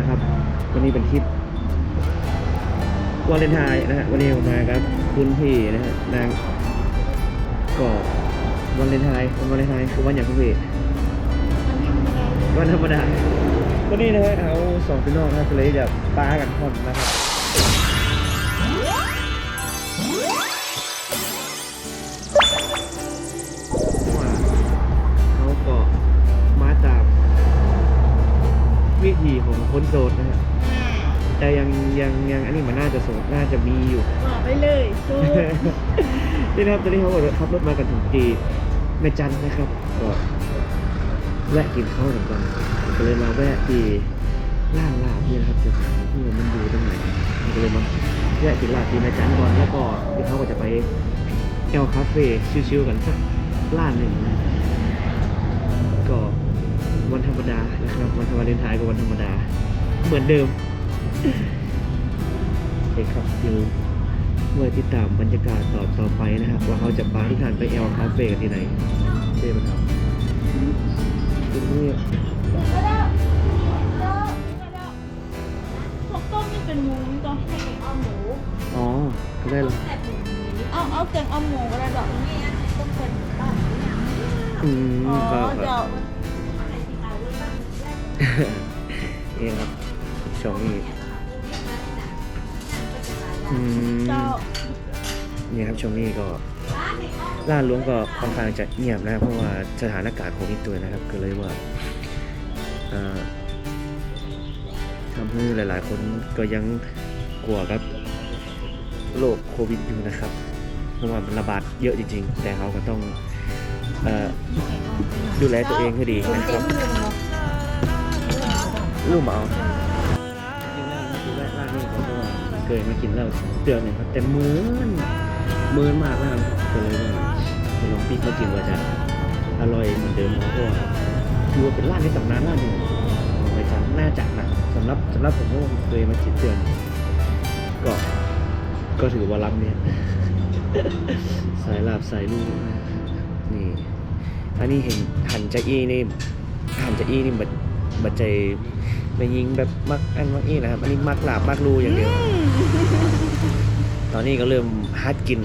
นะครับ วันนี้เป็นทริปวาเลนไทน์นะฮะวันนี้ผมมาครับ คุณพี่นะฮะนางกอบวันเลนไทน์วันวาเลนไทน์คือวันอย่างคุณพี่วันธรรมดาวันนี้นะฮะเอาสองพี่น้องนะก็เลยจะป้ากันคนนะครับ ธีของคนโสดนะฮะแต่ยังยังยังอันนี้มันน่าจะโสดน่าจะมีอยู่บอกไปเลยสู้นี่นะครับตอนนี้เขาก็ขับรถมากันถึงจีแม่จันทน์นะครับก็แวะกินข้าวกันก่อนผมก็เลยมาแวะที่ร้านลาบนี่นะครับจะถามที่ว่ามันอยู่ตรงไหนผมก็เลยมาแวะกินลาบที่แม่จันทน์ก่อนแล้วก็เดี๋ยวเขาก็จะไปแอลคาเฟ่ชิลๆกันสักร้านหนึ่งนะก็ วันธรรมดานะครับ วันวาเลนไทน์กับวันธรรมดา เหมือนเดิมโอเคครับเดี๋ยวเมื่อติดตามบรรยากาศต่อต่อไปนะครับ ว่าเขาจะพาทุกท่านไปแอลคาเฟ่กันที่ไหนเช่ไหมครับตรงนี้ก็ได้พวกต้มนี่เป็นหมูต้องให้เอาหมูอ๋อก็ได้แล้วเอาเอาแกงเอาหมูก็ได้ดอกนี่ต้องเป็นบ้านอืมอ๋อเดี๋ยว นี่ครับชองนี้อืมเนี่ครับช่วงนี้ก็ร้านหลวงก็ค่อนข้างจะเงียบนะครับเพราะว่าสถานการณ์โควิดตัวนะครับ ก็เลยว่าทำให้หลายๆ คนก็ยังกลัวกับโรคโควิดอยู่นะครับเพราะว่ามันระบาดเยอะจริงๆ แต่เขาก็ต้องอดูแลตัวเองให้ดีนะครับ ลูกหมาเอาจริงๆแล้วคือแร้านนี้เพราะว่าเคยมากินแล้วเดือนหนึงครับแต่เหมือนเหมือนมากนะครับก็เลยว่าลองปิ๊กมากินว่าจะอร่อยเหมือนเดิมเพราะว่าคือว่าเป็นร้านในตำนานร้านหนึ่งของอาจารน่าจะนะสำหรับสำหรับผมว่าผมเคยมากินเดือนก็ก็ถือว่ารับเนี่ยสายลาบสายลูกนี่อันนี้เห็นหันจะอีนี่หันจะอีนี่บัดบัดใจ ไปยิงแบบมักอันมักอี้นะครับอันนี้มักลาบมักลูอย่างเดียว ตอนนี้ก็เริ่มฮัดกิน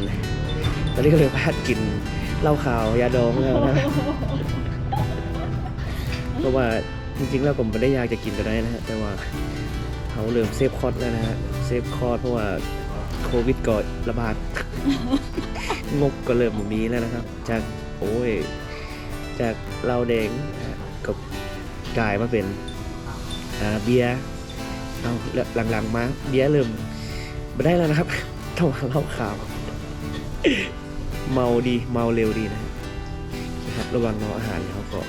ตอนนี้ก็เริ่มฮัดกินเหล้าขาวยาดองแล้วนะเพราะว่าจริงๆแล้วผมไม่ได้อยากจะกินก็ได้นะฮะแต่ว่าเขาเริ่มเซฟคอร์สแล้วนะฮะเซฟคอร์สเพราะว่าโควิดก็ระบาดงบก็เริ่มมีแล้วนะครับ จากโอ้ยจากเหล้าแดงนะฮะก็กลายมาเป็นอ่า เบียร์เอาแล้วหลังๆมาเบียร์เริ่มไม่ได้แล้วนะครับต้องมาเล่าข่าว เมาดีเมาเร็วดีนะครับ ระวังเนาะอาหารเขาก็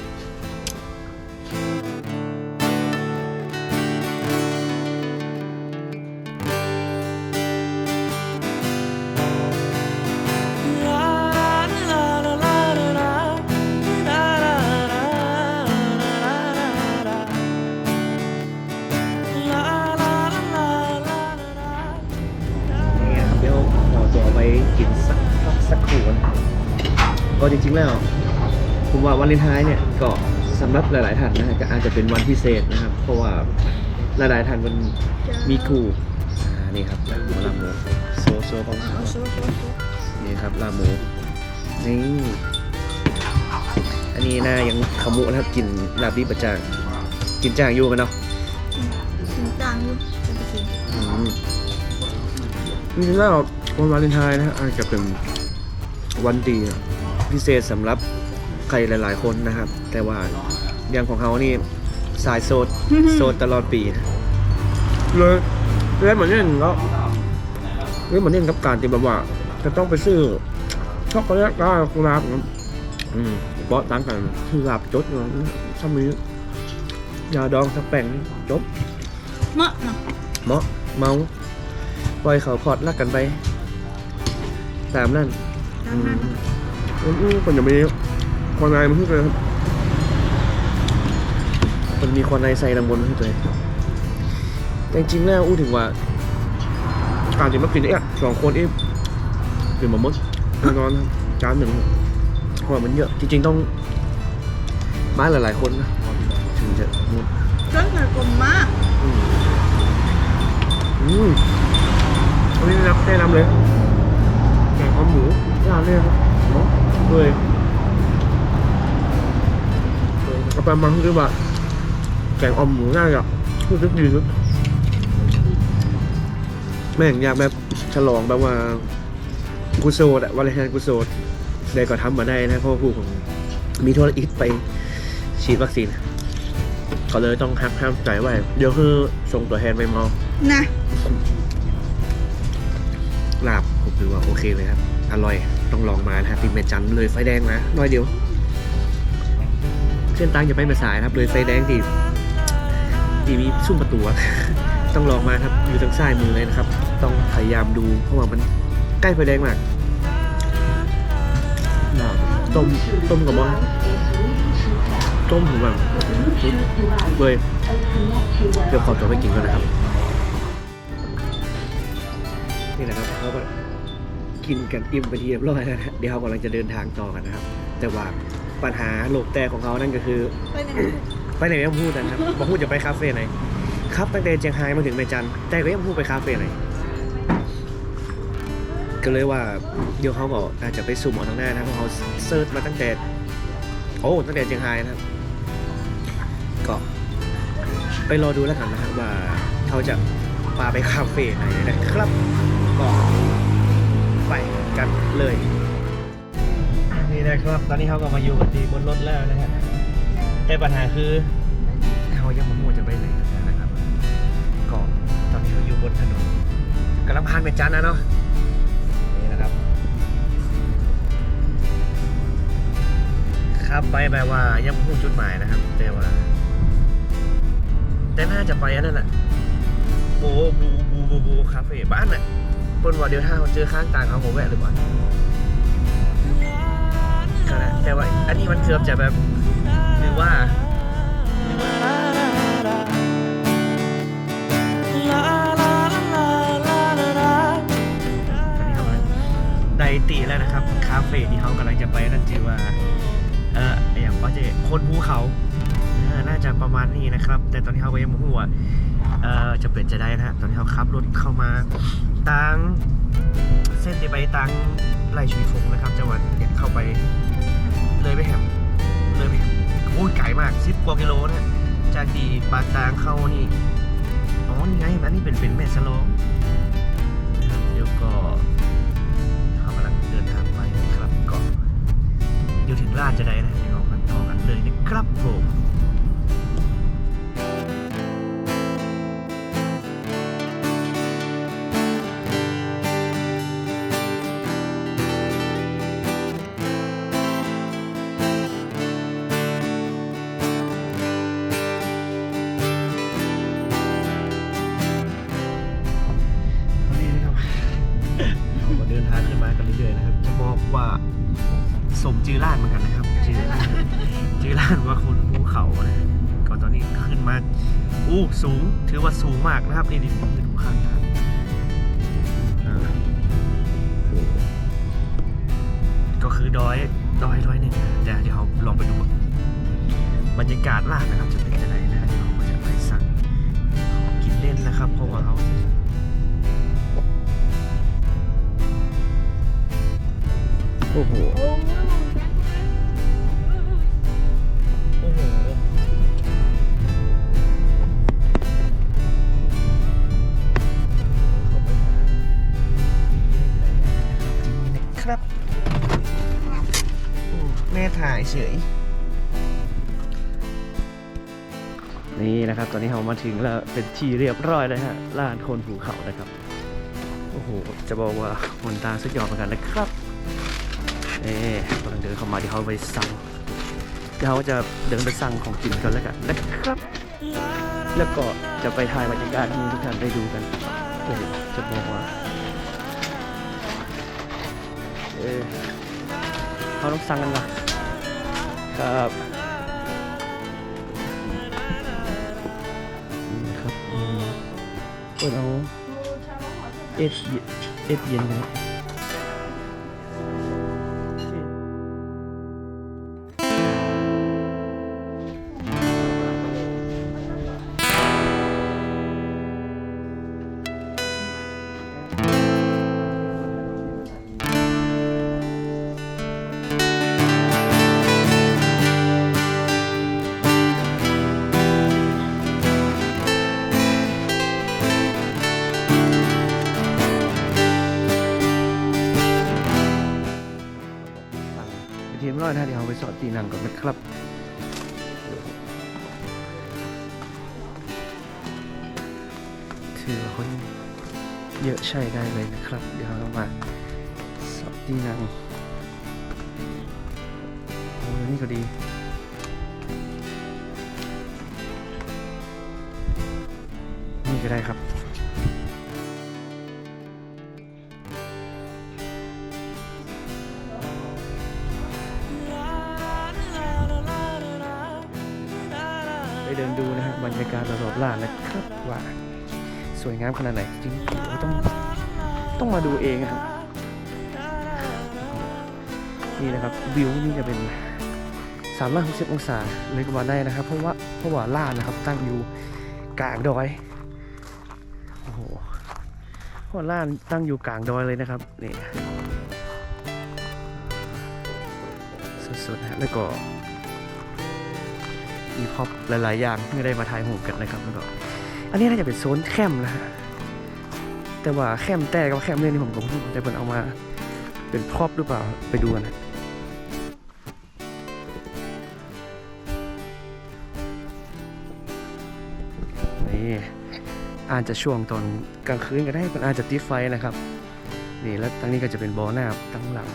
ก็จริงๆแล้วผมว่าวันเลนไทน์เนี่ยก็สำหรับหลายๆท่านนะฮะก็อาจจะเป็นวันพิเศษนะครับ เพราะว่าหลายๆท่านมันมีกูอ่านี่ครับลาหมูลาหมูโซโซของเอานี่ครับลาหมูนี่อันนี้น่ายังขมุนะครับกินลาบดีประจางกินจางอยู่กันเนาะจริงจังอยู่จะไปกินอืมจริงๆแล้ววันวาเลนไทน์นะฮะอาจจะเป็นวันดี พิเศษสำหรับใครหลาย ๆ คนนะครับ แต่ว่าอย่างของเขานี่สายโสดโสดตลอดปีนะเลยเลยเหมือนเนี่ยก็เลยเหมือนเนี่ยกับการที่แบบว่า จะต้องไปซื้อช็อกโกแลตก็กุหลาบครับอืมบอสตั้งกันคือลาบจดอยู่ถ้ามียาดองสักแป้งนี่จบเนาะเนาะเมาะเมาปล่อยเขาพอดลักกันไป ตามนั่น ตามนั้น อืมอืม มันจะมีควนายมันขึ้นเลยครับมันมีควนายใส่ดังบนขึ้นเลยแต่จริงๆแล้วอู้ถึงว่าอาจจะมากินเอ๊ะสองคนเอ๊ะกินมาหมดนอนจานหนึ่งเพราะมันเยอะ จริง ๆ ต้องมาหลายๆคนนะถึงจะหมดเครื่องหนกลมมากอืมอันนี้ได้รับได้รัเลยแกงอ้อมหมูย่านเลยครับ เนาะด้วยเอาไปมังคือว่าแกงอ่อมหมูน่าจะรู้สึกดีสุดแม่งอยากแบบฉลองแบบว่ากูโซดอะวันแรกกูโซดได้ก็ทำมาได้นะเพราะว่าผู้ของมีธุรกิจไปฉีดวัคซีนเขาเลยต้องห้ามห้ามใจไว้เดี๋ยวคือส่งตัวแทนไปเมานะลาบผมถือว่าโอเคเลยครับ อร่อย ต้องลองมานะครับติดเมจันเลยไฟแดงนะน้อยเดียวเส้นตังอย่าไปมาสายนะครับ เลยไฟแดงที่ที่มีซุ่มประตูต้องลองมาครับอยู่ทางซ้ายมือเลยนะครับ ต้องพยายามดูเพราะว่ามันใกล้ไฟแดงมากต้มต้มกับว่าต้มผมแบบเลยเดี๋ยวขอตัวไปกินก่อนนะครับ นี่นะครับเขาก็ กินกันอิ่มไปทีเรียบร้อยแล้วนะเดี๋ยวเขากำลังจะเดินทางต่อกันนะครับ แต่ว่าปัญหาโลกแตกของเขานั่นก็คือ ไปไหนไปไหนไม่ต้องพูดนะครับบอกพูดจะไปคาเฟ่ไหน ครับตั้งแต่เชียงรายมาถึงแม่จันทร์แต่ก็ยังพูดไปคาเฟ่ไหนก็เลยว่าเดี๋ยวเขาก็อาจจะไปสุ่มเอาทางหน้านะครับเพราะเขาเซิร์ชมาตั้งแต่โอ้ตั้งแต่เชียงรายนะครับก็ไปรอดูแล้วกันนะครับว่าเขาจะพาไปคาเฟ่ไหนนะครับก็ ไปกันเลย นี่นะครับ ตอนนี้เขาก็มาอยู่กันที่บนรถแล้วนะฮะแต่ปัญหาคือเขายังมั่วจะไปไหนกันนะครับก็ตอนนี้เขาอยู่บนถนนกำลังผ่านเมจันนะเนาะนี่นะครับครับไปแบบว่ายังไม่พูดจุดหมายนะครับ แต่ว่า แต่น่าจะไปอันนั่นแหละโบบูบูบูบูคาเฟ่บ้านน่ะ เปิ้นว่าเดี๋ยวถ้าเขาเจอข้างต่างเขาผมแวะหรือเปล่าก็นะแต่ว่าอันนี้มันเกือบจะแบบหรือว่าหรือว่าตอนนี้เขาไดตีแล้วนะครับ คาเฟ่ที่เขากำลังจะไปนั่นชื่อว่า เอออย่างว่าจะคนภูเขาน่าจะประมาณนี้นะครับ แต่ตอนนี้เขาก็ยังไม่รู้ว่าเออจะเป็นจะได้นะฮะตอนนี้เขาขับรถเข้ามา ทาง เส้นที่ไปทางไร่ชุยฟงนะครับ จังหวัดเนี่ยเข้าไปเลยไปแหมเลยไปแหมโอ้ยไกลมากสิบกว่ากิโลนะจากที่ปากทางเข้านี่อ๋อนี่ไงอันนี้เป็นเป็นแม่สลองนะครับเดี๋ยวก็เขากำลังเดินทางไปนะครับก็เดี๋ยวถึงรานจะได้นะเดี๋ยวเรากันต่อกันเลยนะครับผม สมจือล้านเหมือนกันนะครับจือจือล้านว่าคนภูเขานะก็ตอนนี้ขึ้นมาอู้สูงถือว่าสูงมากนะครับนี่ดิผมจะดูข้างทางอ่าโอ้ก็คือดอยดอยดอยหนึ่งนะเดี๋ยวเดี๋ยวเราลองไปดูบรรยากาศล่างนะครับจะเป็นยังไงนะเดี๋ยวเราก็จะไปสั่งของกินเล่นนะครับ เพราะว่าเราโอ้โห อนนี้เรามาถึงแล้วเป็นที่เรียบร้อยเลยฮะลานคนภูเขานะครับ โอ้โห จะบอกว่าคนตาสุดยอดเหมือนกันนะครับเอ๊กำลังเดินเข้ามาที่เขาไปสั่งเดี๋ยวเขาจะเดินไปสั่งของกินกันแล้วกันนะครับ แล้วก็จะไปถ่ายบรรยากาศให้ทุกท่านได้ดูกันโอ้โหจะบอกว่าเออเขาต้องสั่งกันก่อนครับ เปิดเอาเอฟเย็นเอฟเย็นนะครับหนังก่อนนะครับถือว่าคนเยอะใช่ได้เลยนะครับ เดี๋ยวเรามาสอบที่หนังโอ้นี่ก็ดีนี่ก็ได้ครับ เดินดูนะครับบรรยากาศรอบๆร้านนะครับว่าสวยงามขนาดไหนจริงๆต้องต้องมาดูเองครับนี่นะครับวิวนี่จะเป็น 360 องศาเลยก็ว่าได้นะครับ เพราะว่าเพราะว่าล่านนะครับตั้งอยู่กลางดอยโอ้โหเพราะว่าล่านตั้งอยู่กลางดอยเลยนะครับนี่สุดๆฮะแล้วก็ มีพร็อพหลาย ๆ อย่างที่ได้มาถ่ายรูปกันนะครับแล้วก็อันนี้น่าจะเป็นโซนแคมนะฮะแต่ว่าแคมแต่กับแคมเนี่ยนี่ผมก็ไม่รู้แต่เพิ่นเอามาเป็นพร็อพหรือเปล่าไปดูกันนะนี่อาจจะช่วงตอนกลางคืนก็ได้มันอาจจะติดไฟนะครับ นี่แล้วทางนี้ก็จะเป็นบ่อน้ำตั้งหลัง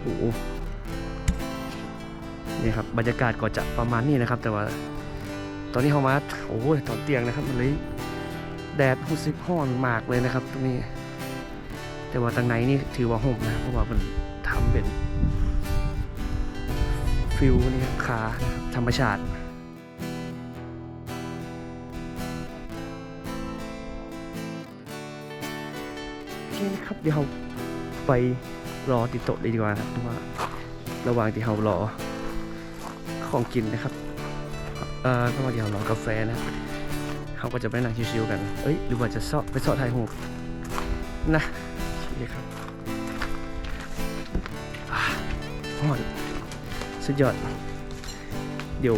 โอ้ นี่ครับบรรยากาศก็จะประมาณนี้นะครับ แต่ว่าตอนนี้เขามาโอ้ยตอนเตียงนะครับมันเลยแดดรู้สึกร้อนมากเลยนะครับตรงนี้ แต่ว่าทางในนี่ถือว่าห่มนะเพราะว่ามันทำเป็นฟิวนี่ครับขาธรรมชาติโอเคนะครับเดี๋ยวเราไปรอติดโต๊ะดีกว่าครับเพราะว่าระหว่างที่เรารอ ของกินนะครับ เอ่อก็มาเดี๋ยวรอกาแฟนะเขาก็จะไปนั่งชิวๆกัน เอ้ย หรือว่าจะเซาะไปเซาะถ่ายหูนะนี่ครับอ่าฮอนสุดยอด เดี๋ยว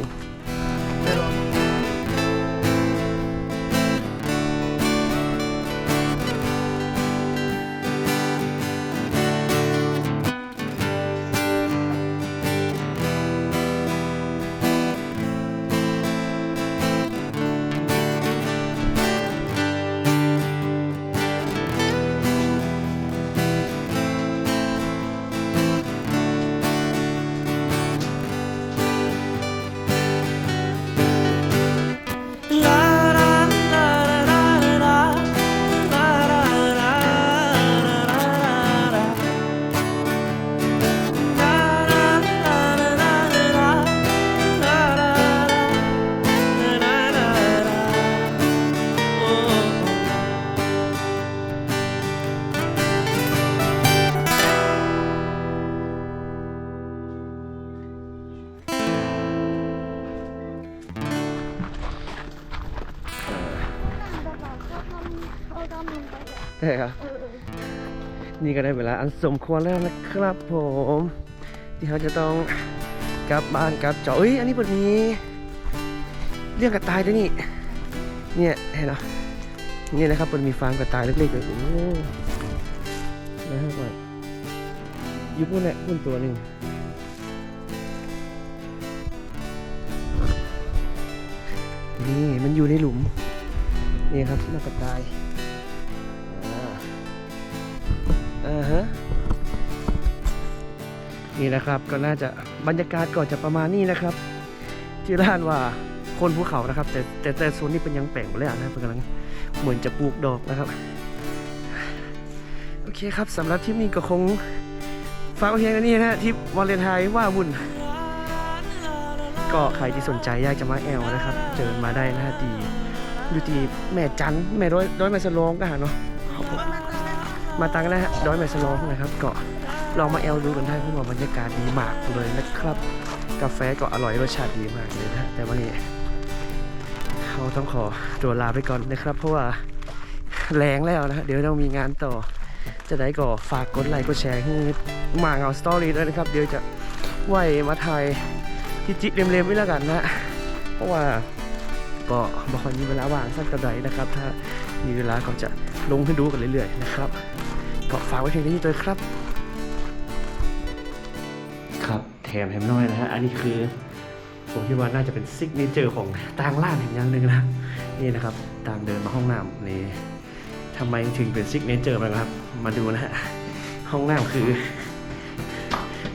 นี่ก็ได้เวลาอันสมควรแล้วนะครับผม ที่เขาจะต้องกลับบ้านกลับจาะเอ้ยอันนี้เปิดมีเรื่องกระต่ายด้วยนี่ เนี่ยเห็นเหรอเนี่ยนะครับมันมีฟาร์มกระต่ายเล็กๆเลยโอ้นะครับว่าอยูพุ่นแหละพุ่นตัวหนึ่งนี่มันอยู่ในหลุม นี่ครับน้ากระต่าย นี่นะครับก็น่าจะบรรยากาศก็จะประมาณนี้นะครับชื่อร้านว่าคนภูเขานะครับ แต่แต่แต่โซนนี้เป็นยังแปลงหมดเลยนะครับเป็นกำลังเหมือนจะปลูกดอกนะครับ โอเคครับสำหรับทริปนี้ก็คงฝากไว้เพียงเท่นี้นะทริปวาเลนไทน์ว่าวุ่นก็ใครที่สนใจอยากจะมาแอลนะครับ เจอมาได้นะฮะที่อยู่ที่แม่จันแม่ร้อยร้อยแม่สลองก็หาเนาะมาตังนะฮะร้อยแม่สลองนะครับเก็ ลองมาแอลดูกันได้เพราะว่าบรรยากาศดีมากเลยนะครับ กาแฟก็อร่อยรสชาติดีมากเลยนะแต่วันนี้เขาต้องขอตัวลาไปก่อนนะครับ เพราะว่าแรงแล้วนะเดี๋ยวต้องมีงานต่อ จะได้ก็ฝากกดไลค์กดแชร์ให้มาเงาสตอรี่ด้วยนะครับ เดี๋ยวจะไหวมาถ่ายจิจิเร็มๆไว้แล้วกันนะเพราะว่าก็บอกค่อยมีเวลาว่างสักกระไดนะครับ ถ้ามีเวลาก็จะลงให้ดูกันเรื่อยๆนะครับก็ฝากไว้เพียงเท่านี้เลยครับ แถมแถมน้อยนะฮะ อันนี้คือผมคิดว่าน่าจะเป็นซิกเนเจอร์ของทางร้านแห่งอย่างหนึ่งนะ นี่นะครับตามเดินมาห้องน้ำนี่ทำไมถึงเป็นซิกเนเจอร์มันครับ มาดูนะฮะ ห้องน้ำคือ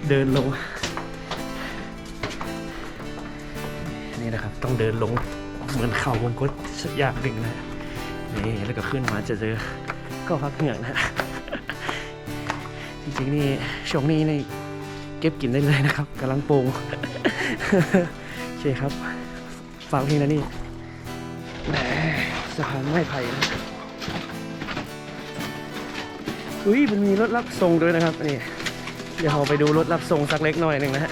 เดินลง นี่นะครับต้องเดินลงเหมือนเข่าวงกตสักอย่างหนึ่งนะนี่แล้วก็ขึ้นมาจะเจอก็พักเหงื่อนะ จริงๆนี่ช่วงนี้นี่ เก็บกินได้เลยนะครับกำลังปรุงโอเคครับฝากเพลงนะนี่แหมสะพานไม้ไผ่นะอุ้ยมันมีรถรับส่งด้วยนะครับนี่เดี๋ยวเราไปดูรถรับส่งสักเล็กน้อยหนึ่งนะฮะ